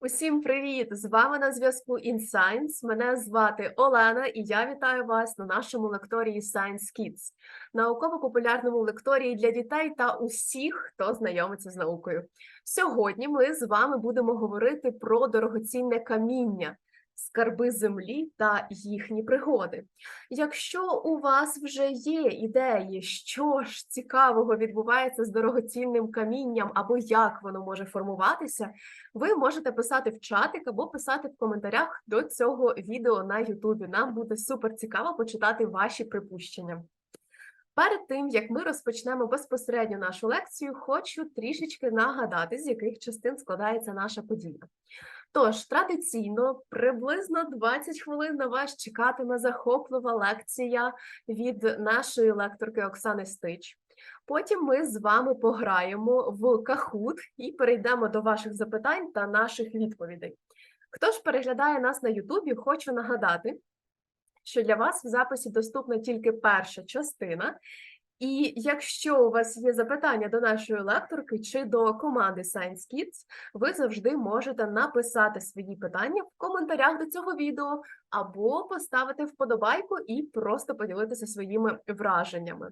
Усім привіт! З вами на зв'язку InScience. Мене звати Олена, і я вітаю вас на нашому лекторії Science Kids, науково-популярному лекторії для дітей та усіх, хто знайомиться з наукою. Сьогодні ми з вами будемо говорити про дорогоцінне каміння, скарби землі та їхні пригоди. Якщо у вас вже є ідеї, що ж цікавого відбувається з дорогоцінним камінням або як воно може формуватися, ви можете писати в чатик або писати в коментарях до цього відео на Ютубі. Нам буде супер цікаво почитати ваші припущення. Перед тим як ми розпочнемо безпосередньо нашу лекцію, хочу трішечки нагадати, з яких частин складається наша подія. Тож традиційно приблизно 20 хвилин на вас чекатиме захоплива лекція від нашої лекторки Оксани Стич. Потім ми з вами пограємо в Кахут і перейдемо до ваших запитань та наших відповідей. Хто ж переглядає нас на Ютубі, хочу нагадати, що для вас в записі доступна тільки перша частина. І якщо у вас є запитання до нашої лекторки чи до команди Science Kids, ви завжди можете написати свої питання в коментарях до цього відео або поставити вподобайку і просто поділитися своїми враженнями.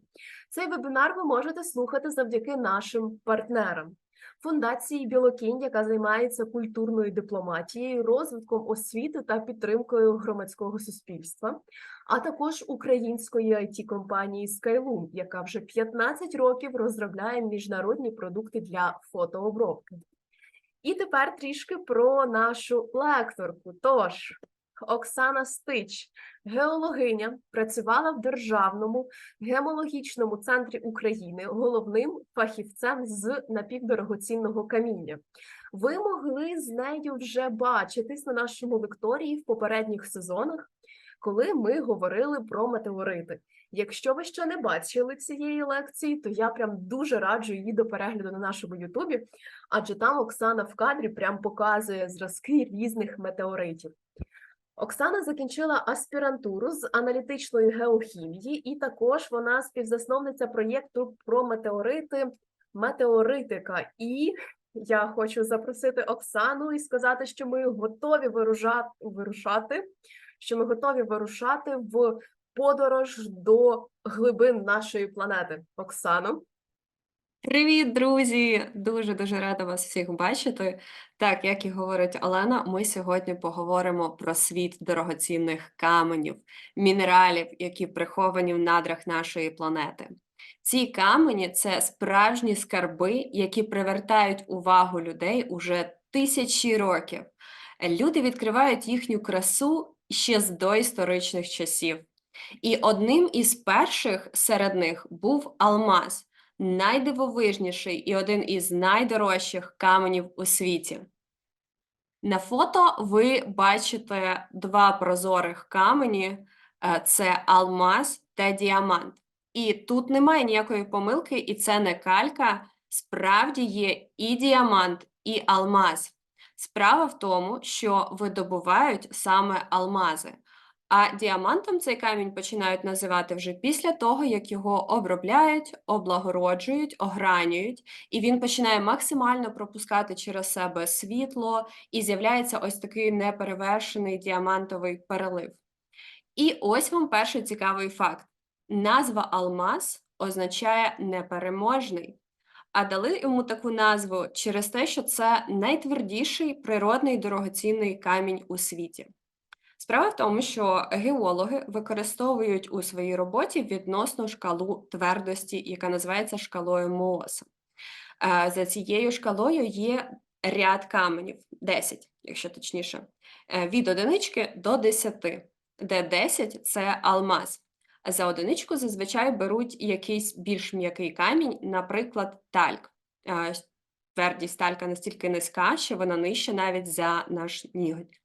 Цей вебінар ви можете слухати завдяки нашим партнерам. Фундації Білокінь, яка займається культурною дипломатією, розвитком освіти та підтримкою громадського суспільства, а також української it компанії Skylum, яка вже 15 років розробляє міжнародні продукти для фотообробки. І тепер трішки про нашу лекторку. Тож, Оксана Стич, геологиня, працювала в Державному гемологічному центрі України головним фахівцем з напівдорогоцінного каміння. Ви могли з нею вже бачитись на нашому лекторії в попередніх сезонах, коли ми говорили про метеорити. Якщо ви ще не бачили цієї лекції, то я прям дуже раджу її до перегляду на нашому Ютубі, адже там Оксана в кадрі прям показує зразки різних метеоритів. Оксана закінчила аспірантуру з аналітичної геохімії, і також вона співзасновниця проєкту про метеорити Метеоритика. І я хочу запросити Оксану і сказати, що ми готові вирушати, вирушати, що ми готові вирушати в подорож до глибин нашої планети. Оксано. Привіт, друзі! Дуже дуже рада вас всіх бачити. Так, як і говорить Олена, ми сьогодні поговоримо про світ дорогоцінних каменів, мінералів, які приховані в надрах нашої планети. Ці камені це справжні скарби, які привертають увагу людей уже тисячі років. Люди відкривають їхню красу ще з доісторичних часів. І одним із перших серед них був алмаз найдивовижніший і один із найдорожчих каменів у світі. На фото ви бачите два прозорих камені: е, це алмаз та діамант. І тут немає ніякої помилки, і це не калька. Справді є і діамант, і алмаз. Справа в тому, що видобувають саме алмази. А діамантом цей камінь починають називати вже після того, як його обробляють, облагороджують, огранюють, і він починає максимально пропускати через себе світло, і з'являється ось такий неперевершений діамантовий перелив. І ось вам перший цікавий факт: назва Алмаз означає непереможний. А дали йому таку назву через те, що це найтвердіший природний дорогоцінний камінь у світі. Справа в тому, що геологи використовують у своїй роботі відносну шкалу твердості, яка називається шкалою Мооса. Е, за цією шкалою є ряд каменів, 10, якщо точніше, е, від одинички до 10, де 10 це алмаз. За одиничку зазвичай беруть якийсь більш м'який камінь, наприклад, тальк. Е, твердість талька настільки низька, що вона нижча навіть за наш ніготь.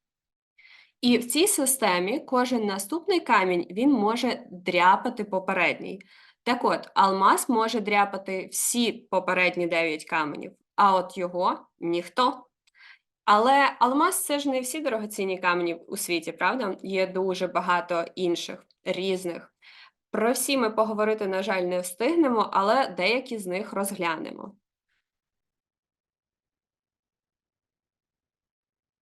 І в цій системі кожен наступний камінь він може дряпати попередній. Так от, алмаз може дряпати всі попередні 9 каменів, а от його ніхто. Але алмаз це ж не всі дорогоцінні камені у світі, правда? Є дуже багато інших різних. Про всі ми поговорити, на жаль, не встигнемо, але деякі з них розглянемо.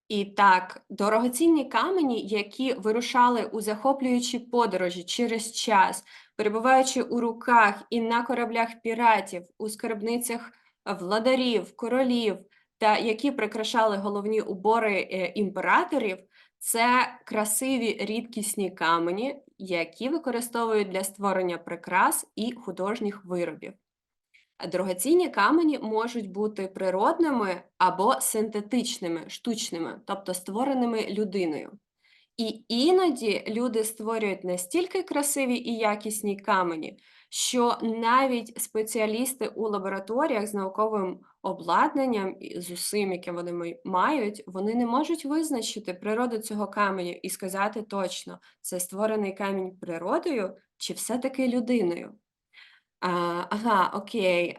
І так, дорогоцінні камені, які вирушали у захоплюючі подорожі через час, перебуваючи у руках і на кораблях піратів, у скарбницях владарів, королів, та які прикрашали головні убори е, імператорів, це красиві рідкісні камені, які використовують для створення прикрас і художніх виробів. Дорогоцінні камені можуть бути природними або синтетичними, штучними, тобто створеними людиною. І іноді люди створюють настільки красиві і якісні камені, що навіть спеціалісти у лабораторіях з науковим обладнанням і з усім, яке вони мають, вони не можуть визначити природу цього каменю і сказати точно, це створений камінь природою чи все-таки людиною. Ага, окей,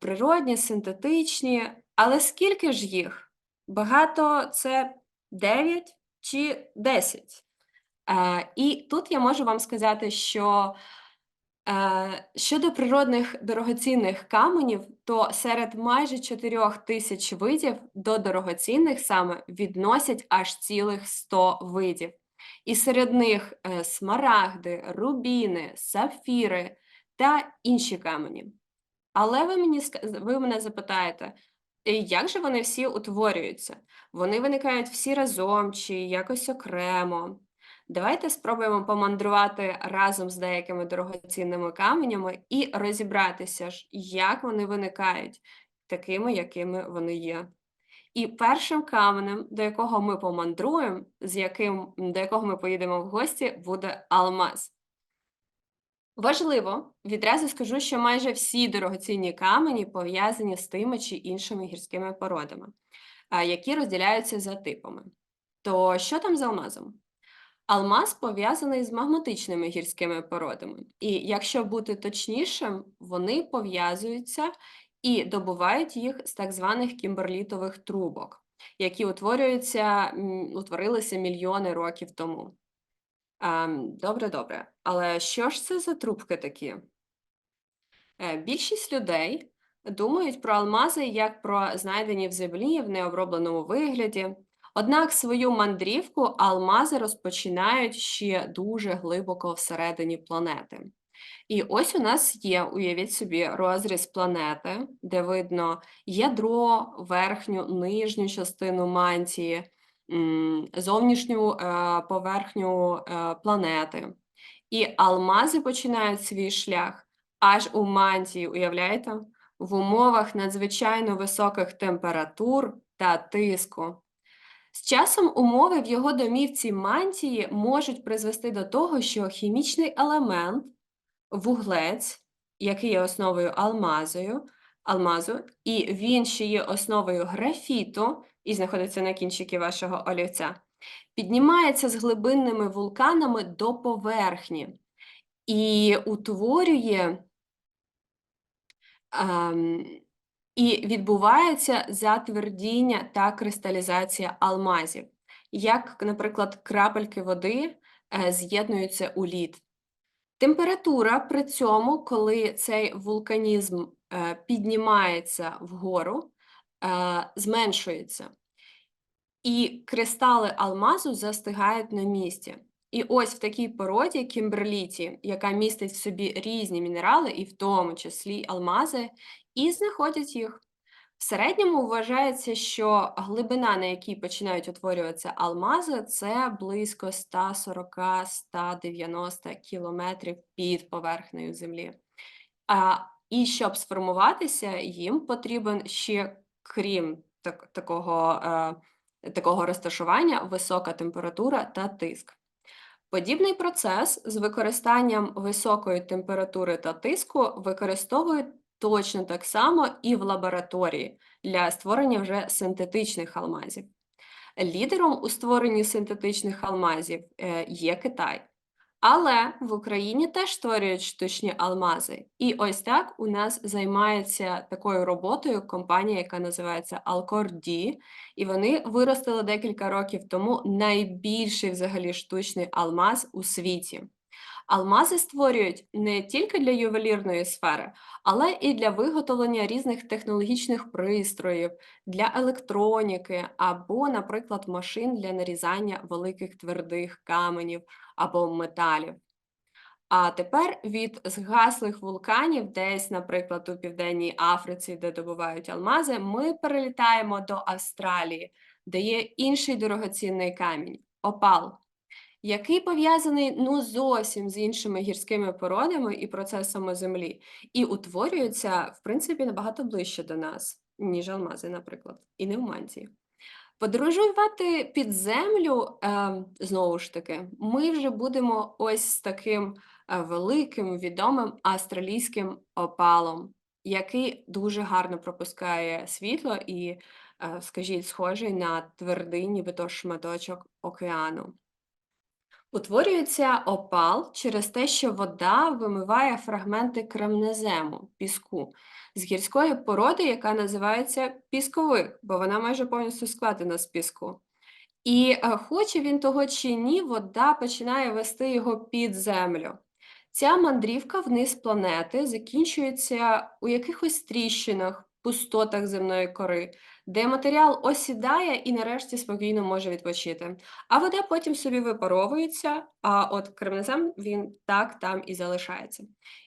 природні, синтетичні, але скільки ж їх? Багато це 9 чи 10? Е, і тут я можу вам сказати, що е, щодо природних дорогоцінних каменів, то серед майже 4 тисяч видів до дорогоцінних саме відносять аж цілих 100 видів. І серед них е, смарагди, рубіни, сапфіри та інші камені. Але ви мені ви мене запитаєте, «Е, як же вони всі утворюються? Вони виникають всі разом чи якось окремо? Давайте спробуємо помандрувати разом з деякими дорогоцінними каменями і розібратися ж, як вони виникають, такими, якими вони є. І першим каменем, до якого ми помандруємо, з яким, до якого ми поїдемо в гості, буде алмаз. Важливо, відразу скажу, що майже всі дорогоцінні камені пов'язані з тими чи іншими гірськими породами, які розділяються за типами. То що там з алмазом? Алмаз пов'язаний з магматичними гірськими породами, і якщо бути точнішим, вони пов'язуються і добувають їх з так званих кімберлітових трубок, які утворюються, утворилися мільйони років тому. Ем, добре, добре. Але що ж це за трубки такі? Е, Більшість людей думають про алмази як про знайдені в землі в необробленому вигляді. Однак свою мандрівку алмази розпочинають ще дуже глибоко всередині планети. І ось у нас є, уявіть собі, розріз планети, де видно ядро, верхню, нижню частину мантії, зовнішню е, поверхню е, планети. І алмази починають свій шлях аж у мантії, уявляєте? В умовах надзвичайно високих температур та тиску. З часом умови в його домівці мантії можуть призвести до того, що хімічний елемент, вуглець, який є основою алмазою, алмазу, і він ще є основою графіту і знаходиться на кінчикі вашого олівця, піднімається з глибинними вулканами до поверхні і утворює ем, і відбувається затвердіння та кристалізація алмазів, як, наприклад, крапельки води е, з'єднуються у лід. Температура при цьому, коли цей вулканізм е, піднімається вгору, зменшується, і кристали алмазу застигають на місці. І ось в такій породі кімберліті, яка містить в собі різні мінерали, і в тому числі алмази, і знаходять їх. В середньому вважається, що глибина, на якій починають утворюватися алмази, це близько 140-190 кілометрів під поверхнею землі. А, і щоб сформуватися, їм потрібен ще, крім так, такого, е, такого розташування, висока температура та тиск. Подібний процес з використанням високої температури та тиску використовують точно так само і в лабораторії для створення вже синтетичних алмазів. Лідером у створенні синтетичних алмазів е, є Китай. Але в Україні теж створюють штучні алмази. І ось так у нас займається такою роботою компанія, яка називається Alcor-D, і вони виростили декілька років тому найбільший взагалі штучний алмаз у світі. Алмази створюють не тільки для ювелірної сфери, але і для виготовлення різних технологічних пристроїв, для електроніки або, наприклад, машин для нарізання великих твердих каменів або металів. А тепер від згаслих вулканів, десь, наприклад, у Південній Африці, де добувають алмази, ми перелітаємо до Австралії, де є інший дорогоцінний камінь опал, який пов'язаний ну зовсім з іншими гірськими породами і процесами землі, і утворюється, в принципі, набагато ближче до нас, ніж алмази, наприклад, і не в Мантії. Подорожувати під землю, е, знову ж таки, ми вже будемо ось з таким е, великим відомим австралійським опалом, який дуже гарно пропускає світло і, е, скажіть, схожий на твердий, нібито шматочок океану. Утворюється опал через те, що вода вимиває фрагменти кремнезему, піску, з гірської породи, яка називається пісковик, бо вона майже повністю складена з піску. І е, хоче він того чи ні, вода починає вести його під землю. Ця мандрівка вниз планети закінчується у якихось тріщинах, пустотах земної кори, де матеріал осідає і нарешті спокійно може відпочити. А вода потім собі випаровується, а от кремнезем він так там і залишається.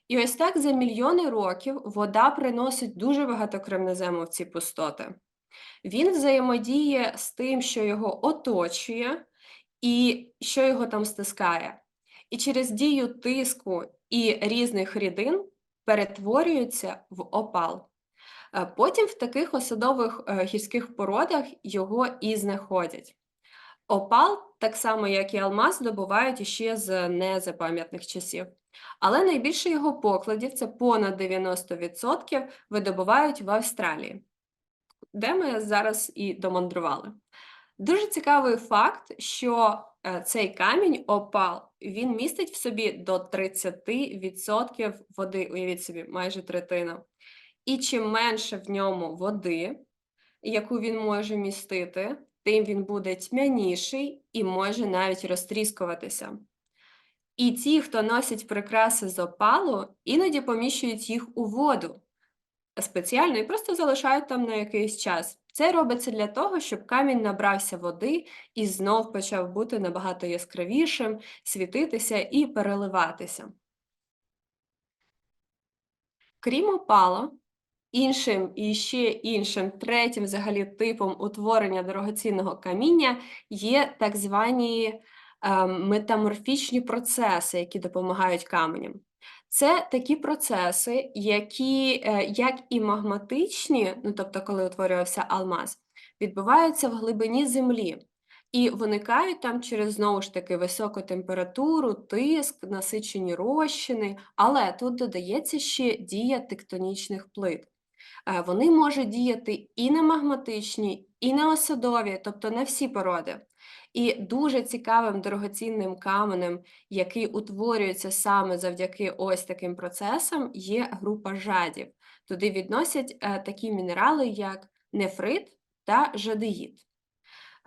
І ось так за мільйони років вода приносить дуже багато кремнезему в ці пустоти. Він взаємодіє з тим, що його оточує, і що його там стискає. І через дію тиску і різних рідин перетворюється в опал. Е, Потім в таких осадових е, гірських породах його і знаходять. Опал, так само як і алмаз, добувають іще з незапам'ятних часів. Але найбільше його покладів, це понад 90%, видобувають в Австралії, де ми зараз і домандрували. Дуже цікавий факт, що е, цей камінь опал він містить в собі до 30% води, уявіть собі, майже третина. І чим менше в ньому води, яку він може містити, тим він буде тьмяніший і може навіть розтріскуватися. І ті, хто носять прикраси з опалу, іноді поміщують їх у воду спеціально і просто залишають там на якийсь час. Це робиться для того, щоб камінь набрався води і знов почав бути набагато яскравішим, світитися і переливатися. Крім опала, іншим і ще іншим, третім взагалі типом утворення дорогоцінного каміння є так звані е, метаморфічні процеси, які допомагають каменям. Це такі процеси, які, е, як і магматичні, ну тобто, коли утворювався алмаз, відбуваються в глибині землі. І виникають там через знову ж таки високу температуру, тиск, насичені розчини, але тут додається ще дія тектонічних плит. Е, Вони можуть діяти і на магматичні, і на осадові, тобто на всі породи. І дуже цікавим дорогоцінним каменем, який утворюється саме завдяки ось таким процесам, є група жадів. Туди відносять е, такі мінерали, як нефрит та жадеїд.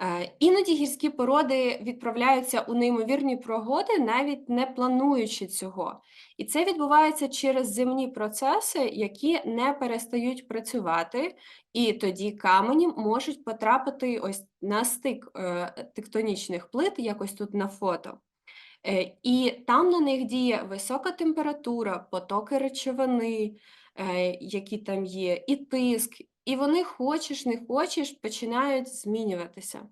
Е, Іноді гірські породи відправляються у неймовірні прогоди, навіть не плануючи цього. І це відбувається через земні процеси, які не перестають працювати, і тоді камені можуть потрапити ось на стик е, тектонічних плит, якось тут на фото. Е, І там на них діє висока температура, потоки речовини, які там є, і тиск, і вони хочеш не хочеш починають змінюватися.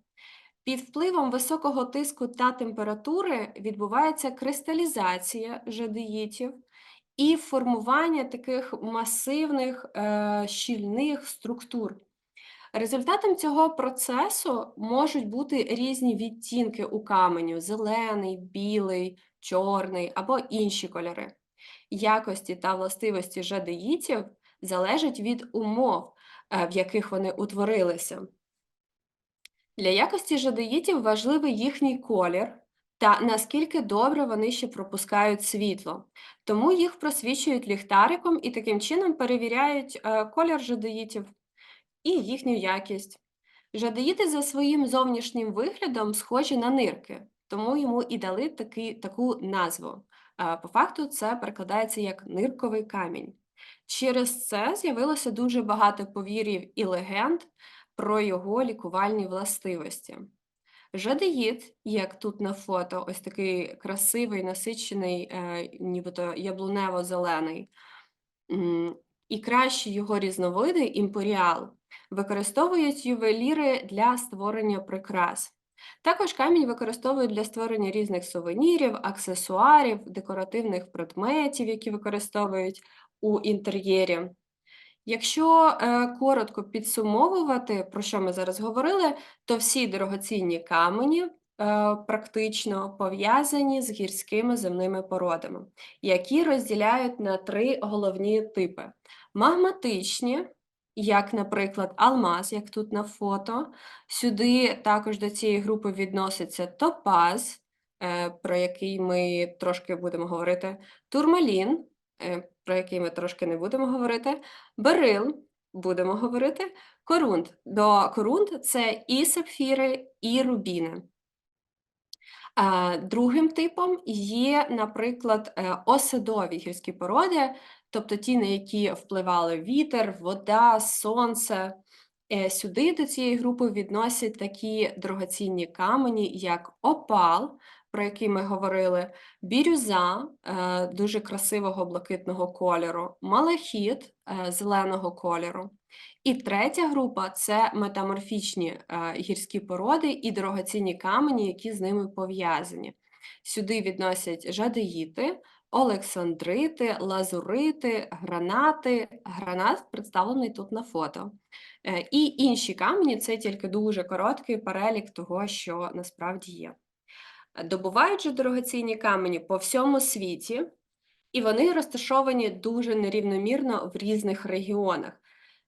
Під впливом високого тиску та температури відбувається кристалізація жадеїтів і формування таких масивних е, щільних структур. Результатом цього процесу можуть бути різні відтінки у каменю: зелений, білий, чорний або інші кольори. Якості та властивості жадеїтів залежать від умов, в яких вони утворилися. Для якості жадеїтів важливий їхній колір та наскільки добре вони ще пропускають світло. Тому їх просвічують ліхтариком і таким чином перевіряють е, колір жадеїтів і їхню якість. Жадеїти за своїм зовнішнім виглядом схожі на нирки, тому йому і дали таки, таку назву Е, По факту це перекладається як нирковий камінь. Через це з'явилося дуже багато повір'їв і легенд про його лікувальні властивості. Жадеїд, як тут на фото, ось такий красивий, насичений, е, нібито яблунево-зелений, і кращі його різновиди імперіал використовують ювеліри для створення прикрас. Також камінь використовують для створення різних сувенірів, аксесуарів, декоративних предметів, які використовують у інтер'єрі. Якщо е, коротко підсумовувати, про що ми зараз говорили, то всі дорогоцінні камені е, практично пов'язані з гірськими земними породами, які розділяють на три головні типи: магматичні, як, наприклад, алмаз, як тут на фото. Сюди також до цієї групи відноситься топаз, е, про який ми трошки будемо говорити, турмалін, про який ми трошки не будемо говорити. Берил будемо говорити. Корунд. До корунд це і сапфіри, і рубіни. Другим типом є, наприклад, е, осадові гірські породи, тобто ті, на які впливали вітер, вода, сонце. Е, Сюди до цієї групи відносять такі дорогоцінні камені, як опал, про який ми говорили, бірюза е, дуже красивого блакитного кольору, малахіт е, зеленого кольору. І третя група це метаморфічні е, гірські породи і дорогоцінні камені, які з ними пов'язані. Сюди відносять жадеїти, олександрити, лазурити, гранати. Гранат представлений тут на фото. І інші камені це тільки дуже короткий перелік того, що насправді є. Добувають же дорогоцінні камені по всьому світі, і вони розташовані дуже нерівномірно в різних регіонах.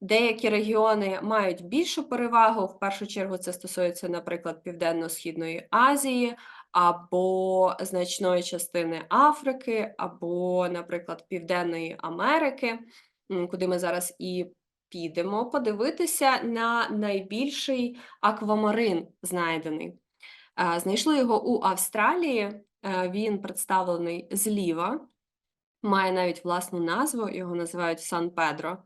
Деякі регіони мають більшу перевагу. В першу чергу це стосується, наприклад, Південно-Східної Азії або значної частини Африки, або, наприклад, Південної Америки, куди ми зараз і підемо подивитися на найбільший аквамарин знайдений. Е, Знайшли його у Австралії. е, Він представлений зліва, має навіть власну назву, його називають Сан Педро.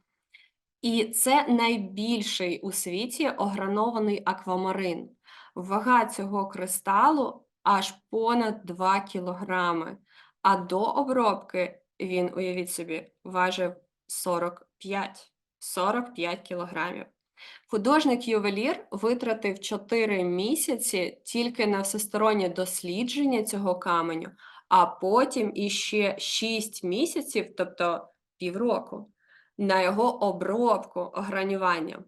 І це найбільший у світі огранований аквамарин. Вага цього кристалу аж понад 2 кілограми. А до обробки він, уявіть собі, важив 45, 45 кілограмів. Художник-ювелір витратив 4 місяці тільки на всестороннє дослідження цього каменю, а потім іще 6 місяців, тобто півроку, на його обробку огранювання.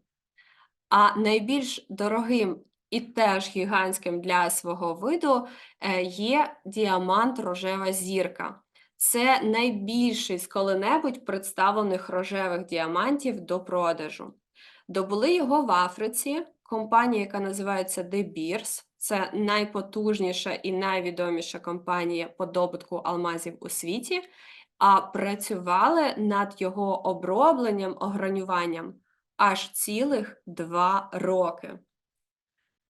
А найбільш дорогим і теж гігантським для свого виду е, є діамант рожева зірка. Це найбільший з коли-небудь представлених рожевих діамантів до продажу. Добули його в Африці. Компанія, яка називається De Beers, це найпотужніша і найвідоміша компанія по добутку алмазів у світі, а працювали над його обробленням, огранюванням аж цілих два роки.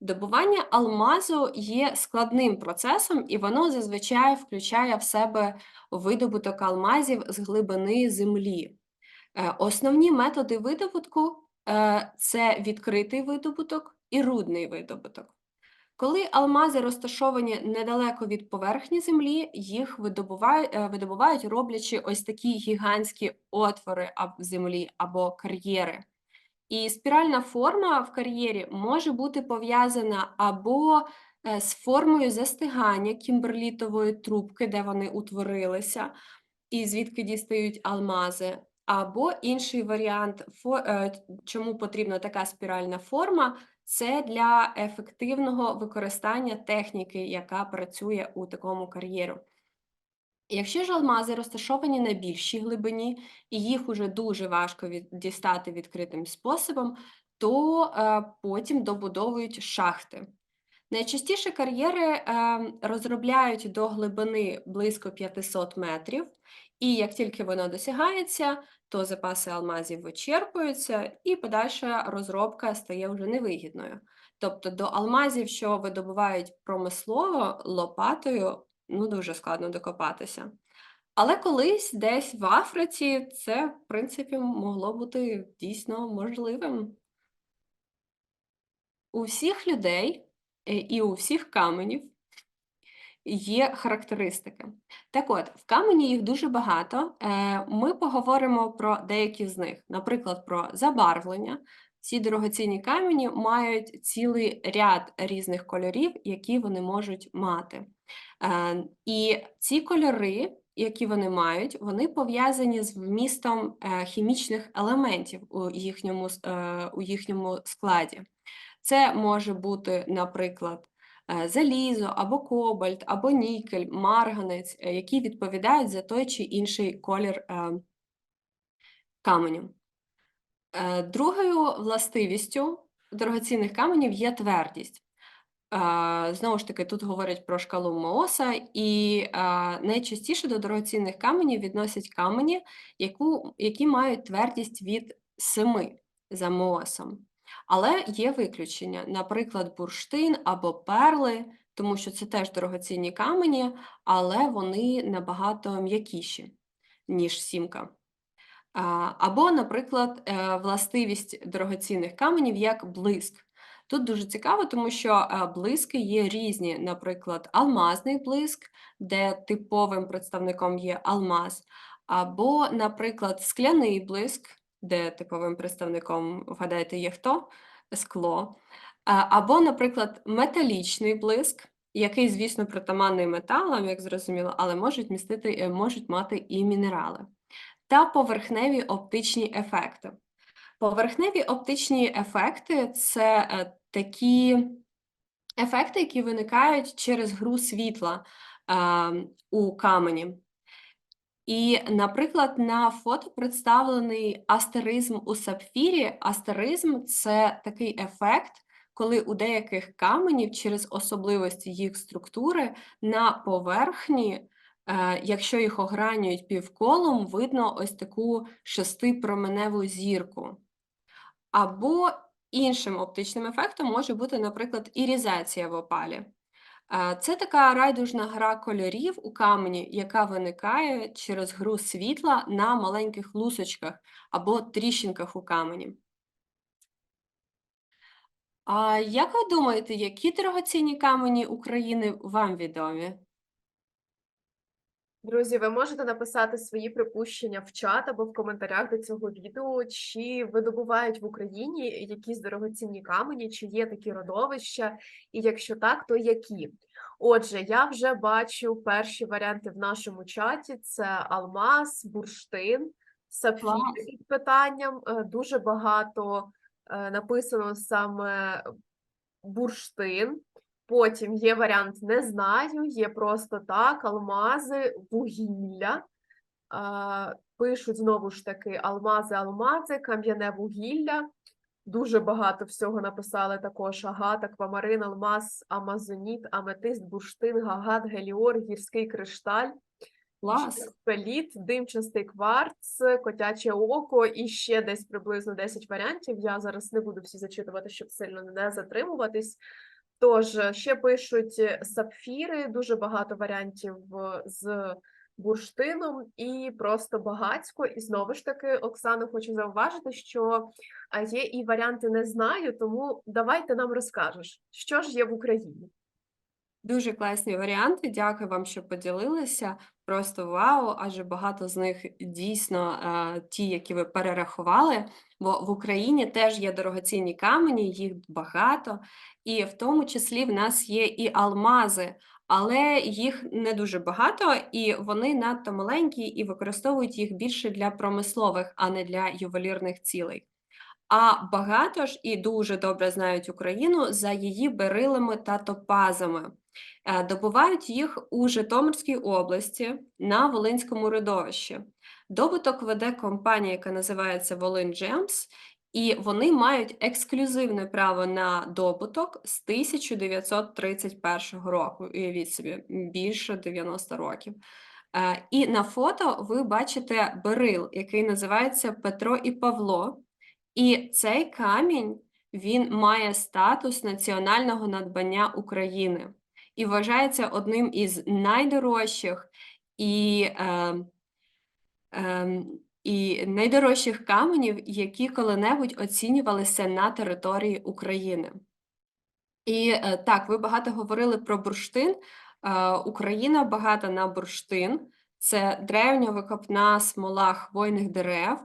Добування алмазу є складним процесом, і воно зазвичай включає в себе видобуток алмазів з глибини землі. Е, Основні методи видобутку це відкритий видобуток і рудний видобуток. Коли алмази розташовані недалеко від поверхні землі, їх видобувають, видобувають роблячи ось такі гігантські отвори в землі або кар'єри. І спіральна форма в кар'єрі може бути пов'язана або е, з формою застигання кімберлітової трубки, де вони утворилися, і звідки дістають алмази, або інший варіант, е, чому потрібна така спіральна форма, це для ефективного використання техніки, яка працює у такому кар'єру. Якщо ж алмази розташовані на більшій глибині, і їх уже дуже важко від, дістати відкритим способом, то е, потім добудовують шахти. Найчастіше кар'єри е, розробляють до глибини близько 500 метрів, і як тільки воно досягається, то запаси алмазів вичерпуються, і подальша розробка стає вже невигідною. Тобто до алмазів, що видобувають промислово лопатою, ну дуже складно докопатися. Але колись десь в Африці це, в принципі, могло бути дійсно можливим. У всіх людей е, і у всіх каменів є характеристики. Так от, в камені їх дуже багато. Е, Ми поговоримо про деякі з них, наприклад, про забарвлення. Ці дорогоцінні камені мають цілий ряд різних кольорів, які вони можуть мати. Е, І ці кольори, які вони мають, вони пов'язані з вмістом е, хімічних елементів у їхньому, у їхньому складі. Це може бути, наприклад, залізо або кобальт, або нікель, марганець, е, які відповідають за той чи інший колір е, каменю. Е, Другою властивістю дорогоцінних каменів є твердість. Е, Знову ж таки, тут говорять про шкалу Мооса, і е, найчастіше до дорогоцінних каменів відносять камені, які мають твердість від 7 за Моосом. Але є виключення, наприклад, бурштин або перли, тому що це теж дорогоцінні камені, але вони набагато м'якіші, ніж сімка. Або, наприклад, е, властивість дорогоцінних каменів як блиск. Тут дуже цікаво, тому що е, блиски є різні, наприклад, алмазний блиск, де типовим представником є алмаз, або, наприклад, скляний блиск, де типовим представником, вгадайте, є хто? Скло. Або, наприклад, металічний блиск, який, звісно, притаманний металам, як зрозуміло, але можуть містити, е, можуть мати і мінерали та поверхневі оптичні ефекти. Поверхневі оптичні ефекти це е, такі ефекти, які виникають через гру світла е, у камені. І, наприклад, на фото представлений астеризм у сапфірі. Астеризм це такий ефект, коли у деяких каменів через особливості їх структури на поверхні Е, Якщо їх огранюють півколом, видно ось таку шестипроменеву зірку. Або іншим оптичним ефектом може бути, наприклад, ірізація в опалі. Е, Це така райдужна гра кольорів у камені, яка виникає через гру світла на маленьких лусочках або тріщинках у камені. А як ви думаєте, які дорогоцінні камені України вам відомі? Друзі, ви можете написати свої припущення в чат або в коментарях до цього відео, чи видобувають в Україні якісь дорогоцінні камені, чи є такі родовища, і якщо так, то які? Отже, я вже бачу перші варіанти в нашому чаті: це алмаз, бурштин, сапфір під питанням. Е, Дуже багато е, написано саме бурштин. Потім є варіант не знаю, є просто так, алмази, вугілля. Пишуть знову ж таки алмази, алмази, кам'яне вугілля. Дуже багато всього написали також агат, аквамарин, алмаз, амазоніт, аметист, бурштин, гагат, геліор, гірський кришталь, Клас! пеліт, димчастий кварц, котяче око і ще десь приблизно 10 варіантів. Я зараз не буду всі зачитувати, щоб сильно не затримуватись. Тож ще пишуть е, сапфіри, дуже багато варіантів е, з бурштином і просто багацько. І знову ж таки, Оксана, хочу зауважити, що є і варіанти не знаю, тому давай ти нам розкажеш, що ж є в Україні. Дуже класні варіанти. Дякую вам, що поділилися. Просто вау, адже багато з них дійсно е, ті, які ви перерахували. Бо в Україні теж є дорогоцінні камені, їх багато, і в тому числі в нас є і алмази, але їх не дуже багато, і вони надто маленькі і використовують їх більше для промислових, а не для ювелірних цілей. А багато ж і дуже добре знають Україну за її берилами та топазами. Е, Добувають їх у Житомирській області на Волинському родовищі. Добуток веде компанія, яка називається Волин Джемс, і вони мають ексклюзивне право на добуток з 1931 року. Уявіть собі, більше 90 років. Е, І на фото ви бачите берил, який називається Петро і Павло. І цей камінь він має статус національного надбання України і вважається одним із найдорожчих і, ем, ем, і найдорожчих каменів, які коли-небудь оцінювалися на території України. І е, так, ви багато говорили про бурштин. Е, Україна багата на бурштин. Це древня викопна смола хвойних дерев.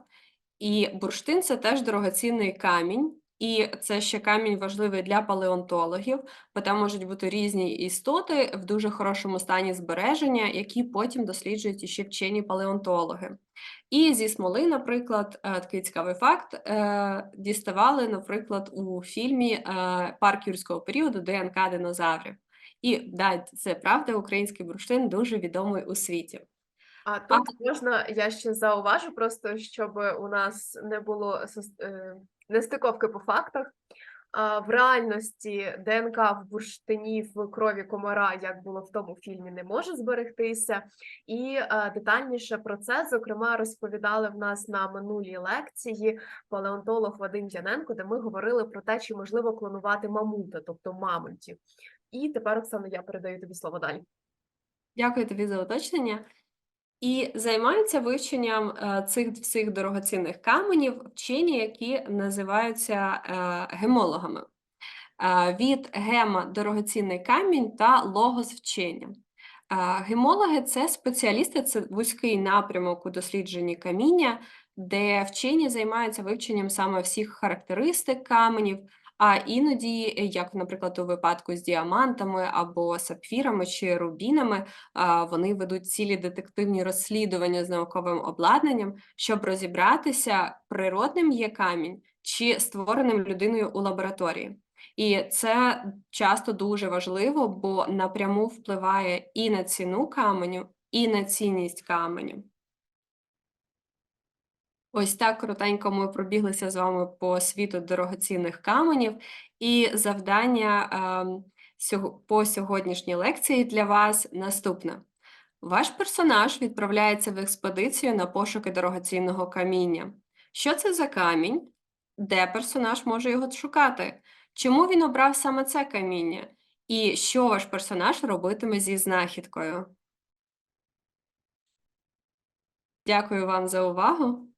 І бурштин це теж дорогоцінний камінь. І це ще камінь важливий для палеонтологів, бо там можуть бути різні істоти в дуже хорошому стані збереження, які потім досліджують іще вчені палеонтологи. І зі смоли, наприклад, е, такий цікавий факт, е, діставали, наприклад, у фільмі е, Парк юрського періоду ДНК динозаврів. І да, це правда, український бурштин дуже відомий у світі. А тут можна, я ще зауважу, просто щоб у нас не було нестиковки по фактах. В реальності ДНК в бурштині в крові комара, як було в тому фільмі, не може зберегтися. І е, детальніше про це, зокрема, розповідали в нас на минулій лекції палеонтолог Вадим Яненко, де ми говорили про те, чи можливо клонувати мамута, тобто мамонтів. І тепер, Оксана, я передаю тобі слово далі. Дякую тобі за уточнення. І займаються вивченням е, цих всіх дорогоцінних каменів вчені, які називаються е, гемологами. Е, Від гема дорогоцінний камінь та логос вчення. Гемологи це спеціалісти, це вузький напрямок у дослідженні каміння, де вчені займаються вивченням саме всіх характеристик каменів, а іноді, як, наприклад, у випадку з діамантами або сапфірами чи рубінами, вони ведуть цілі детективні розслідування з науковим обладнанням, щоб розібратися, природним є камінь чи створеним людиною у лабораторії. І це часто дуже важливо, бо напряму впливає і на ціну каменю, і на цінність каменю. Ось так коротенько ми пробіглися з вами по світу дорогоцінних каменів, і завдання ем, по сьогоднішній лекції для вас наступне. Ваш персонаж відправляється в експедицію на пошуки дорогоцінного каміння. Що це за камінь? Де персонаж може його шукати? Чому він обрав саме це каміння? І що ваш персонаж робитиме зі знахідкою? Дякую вам за увагу.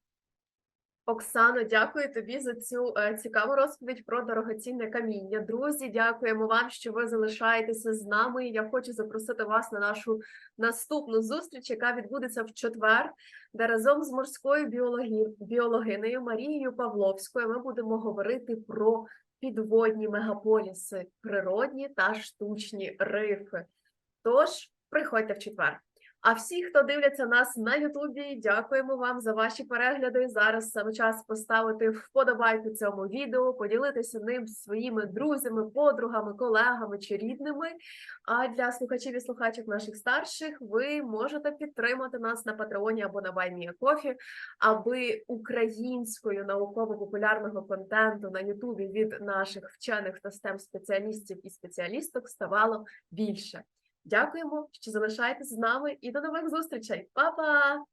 Оксано, дякую тобі за цю е, цікаву розповідь про дорогоцінне каміння. Друзі, дякуємо вам, що ви залишаєтеся з нами. Я хочу запросити вас на нашу наступну зустріч, яка відбудеться в четвер, де разом з морською біологі... біологинею Марією Павловською ми будемо говорити про підводні мегаполіси, природні та штучні рифи. Тож приходьте в четвер. А всі, хто дивляться нас на Ютубі, дякуємо вам за ваші перегляди. Зараз саме час поставити вподобайку цьому відео, поділитися ним з своїми друзями, подругами, колегами чи рідними. А для слухачів і слухачок наших старших ви можете підтримати нас на Патреоні або на BuyMeACoffee, аби українською науково-популярного контенту на Ютубі від наших вчених та STEM спеціалістів і спеціалісток ставало більше. Дякуємо, що залишаєтесь з нами і до нових зустрічей. Па-па!